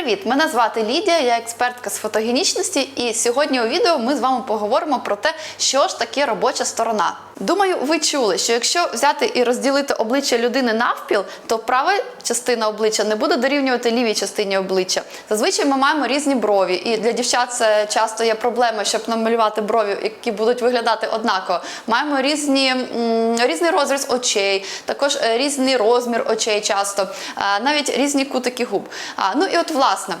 Привіт! Мене звати Лідія, я експертка з фотогенічності, і сьогодні у відео ми з вами поговоримо про те, що ж таке робоча сторона. Думаю, ви чули, що якщо взяти і розділити обличчя людини навпіл, то права частина обличчя не буде дорівнювати лівій частині обличчя. Зазвичай ми маємо різні брові, і для дівчат це часто є проблема, щоб намалювати брові, які будуть виглядати однаково. Маємо різні, різний розріз очей, також е, різний розмір очей часто, навіть різні кутики губ. Ну і от власне,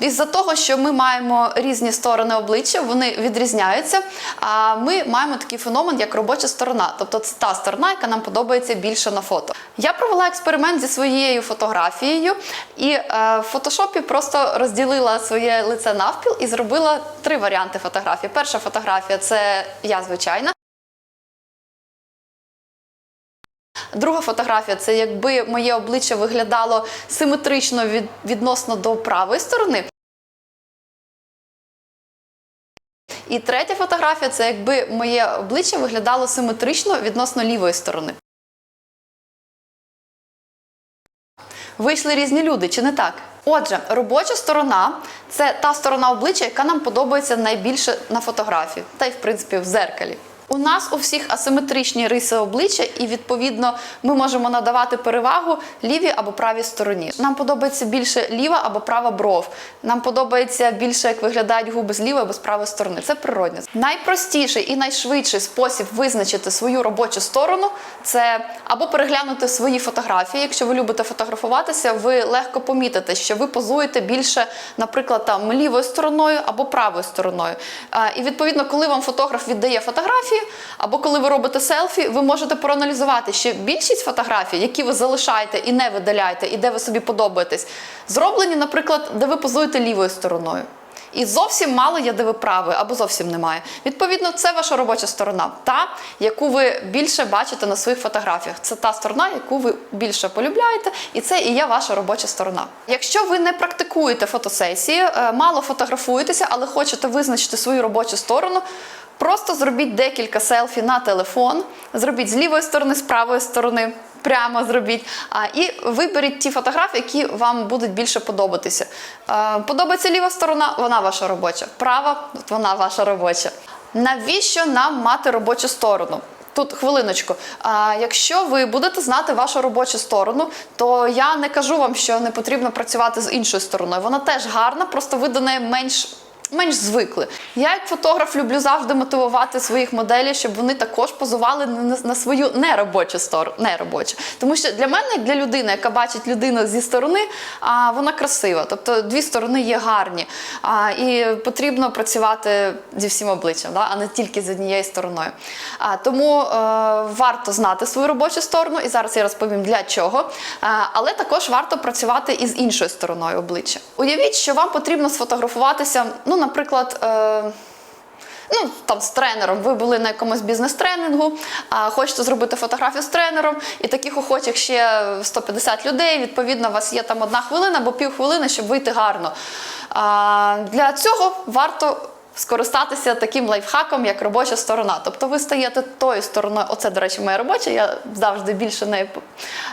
із-за того, що ми маємо різні сторони обличчя, вони відрізняються. А ми маємо такий феномен, як робоча сторона. Тобто це та сторона, яка нам подобається більше на фото. Я провела експеримент зі своєю фотографією і е, в фотошопі просто розділила своє лице навпіл і зробила три варіанти фотографії. Перша фотографія це я звичайна. Друга фотографія це якби моє обличчя виглядало симетрично від, відносно до правої сторони. І третя фотографія це якби моє обличчя виглядало симетрично відносно лівої сторони. Вийшли різні люди, чи не так? Отже, робоча сторона це та сторона обличчя, яка нам подобається найбільше на фотографії, та й в принципі в зеркалі. У нас у всіх асиметричні риси обличчя, і відповідно ми можемо надавати перевагу лівій або правій стороні. Нам подобається більше ліва або права бров. Нам подобається більше, як виглядають губи з лівої або з правої сторони. Це природньо. Найпростіший і найшвидший спосіб визначити свою робочу сторону це або переглянути свої фотографії. Якщо ви любите фотографуватися, ви легко помітите, що ви позуєте більше, наприклад, там лівою стороною або правою стороною. І відповідно, коли вам фотограф віддає фотографії, або коли ви робите селфі, ви можете проаналізувати, що більшість фотографій, які ви залишаєте і не видаляєте, і де ви собі подобаєтесь, зроблені, наприклад, де ви позуєте лівою стороною. І зовсім мало є, де ви правою, або зовсім немає. Відповідно, це ваша робоча сторона, та яку ви більше бачите на своїх фотографіях. Це та сторона, яку ви більше полюбляєте, і це і є ваша робоча сторона. Якщо ви не практикуєте фотосесії, е, мало фотографуєтеся, але хочете визначити свою робочу сторону. Просто зробіть декілька селфі на телефон, зробіть з лівої сторони, з правої сторони, прямо зробіть. А, і виберіть ті фотографії, які вам будуть більше подобатися. Подобається ліва сторона, вона ваша робоча. Права, вона ваша робоча. Навіщо нам мати робочу сторону? Тут хвилиночку. А якщо ви будете знати вашу робочу сторону, то я не кажу вам, що не потрібно працювати з іншою стороною. Вона теж гарна, просто ви до неї менш. Менш звикли. Я, як фотограф, люблю завжди мотивувати своїх моделей, щоб вони також позували на, свою неробочу сторону. Неробочу. Тому що для мене, як для людини, яка бачить людину зі сторони, вона красива. Тобто дві сторони є гарні. І потрібно працювати зі всім обличчям, а не тільки з однією стороною. Тому е, варто знати свою робочу сторону, і зараз я розповім для чого. Але також варто працювати і з іншою стороною обличчя. Уявіть, що вам потрібно сфотографуватися. Ну, наприклад, е, ну, там з тренером, ви були на якомусь бізнес-тренінгу, а хочете зробити фотографію з тренером, і таких охочих ще 150 людей. Відповідно, у вас є там одна хвилина або півхвилини, щоб вийти гарно. Для цього варто. Скористатися таким лайфхаком, як робоча сторона. Тобто ви стаєте тою стороною, оце, до речі, моя робоча, я завжди більше нею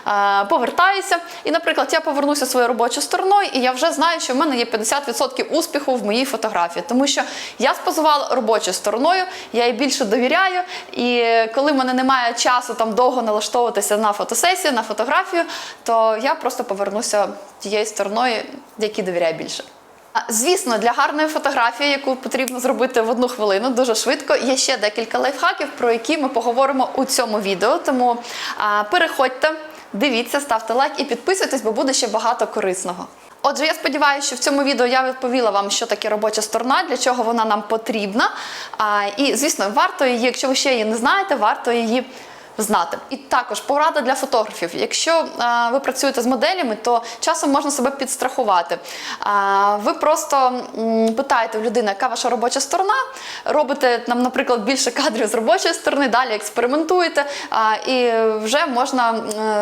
а, повертаюся. І, наприклад, я повернуся своєю робочою стороною, і я вже знаю, що в мене є 50% успіху в моїй фотографії, тому що я спозувала робочою стороною, я їй більше довіряю. І коли в мене немає часу там довго налаштовуватися на фотосесію, на фотографію, то я просто повернуся тією стороною, якій довіряю більше. Звісно, для гарної фотографії, яку потрібно зробити в одну хвилину, дуже швидко. Є ще декілька лайфхаків, про які ми поговоримо у цьому відео. Тому переходьте, дивіться, ставте лайк і підписуйтесь, бо буде ще багато корисного. Отже, я сподіваюся, що в цьому відео я відповіла вам, що таке робоча сторона, для чого вона нам потрібна. І, звісно, варто її, якщо ви ще її не знаєте, варто її знати. І також порада для фотографів. Якщо а, ви працюєте з моделями, то часом можна себе підстрахувати. А, ви просто питаєте в людини, яка ваша робоча сторона, робите нам, наприклад, більше кадрів з робочої сторони, далі експериментуєте, а, і вже можна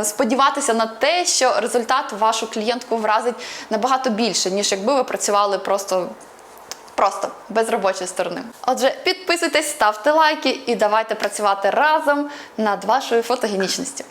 сподіватися на те, що результат вашу клієнтку вразить набагато більше, ніж якби ви працювали просто. Просто без робочої сторони. Отже, підписуйтесь, ставте лайки і давайте працювати разом над вашою фотогенічністю.